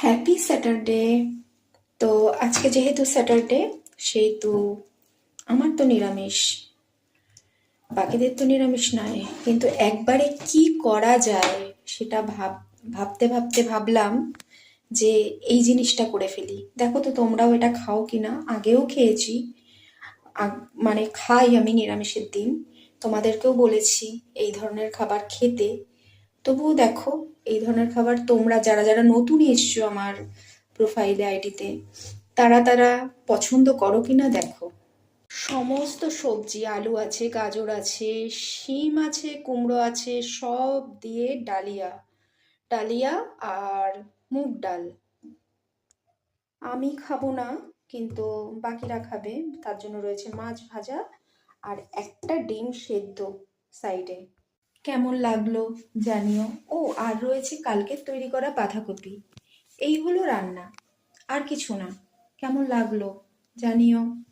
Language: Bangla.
হ্যাপি স্যাটারডে তো আজকে যেহেতু স্যাটারডে সেহেতু আমার তো নিরামিষ। বাকিদের তো নিরামিষ নয়। কিন্তু একবারে কি করা যায় সেটা ভাব, ভাবতে ভাবতে ভাবলাম যে এই জিনিসটা করে ফেলি। দেখো তো, তোমরাও এটা খাও কিনা? আগেও খেয়েছি। মানে খাই আমি নিরামিষের দিন। তোমাদেরকেও বলেছি এই ধরনের খাবার খেতে। তবুও দেখো, এই ধরনের খাবার তোমরা যারা যারা নতুন এসছো আমার প্রোফাইলে আইডিতে তারা তারা পছন্দ করো কি না দেখো। সমস্ত সবজি, আলু আছে, গাজর আছে, শিম আছে, কুমড়ো আছে, সব দিয়ে ডালিয়া ডালিয়া আর মুগ ডাল। আমি খাব না, কিন্তু বাকিরা খাবে, তার জন্য রয়েছে মাছ ভাজা আর একটা ডিম সেদ্ধ সাইডে কেমন লাগল জানিও। ও, আর রয়েছে কালকের তৈরি করা বাঁধাকপি। এই হলো রান্না। আর কিছু না। কেমন লাগল জানিও।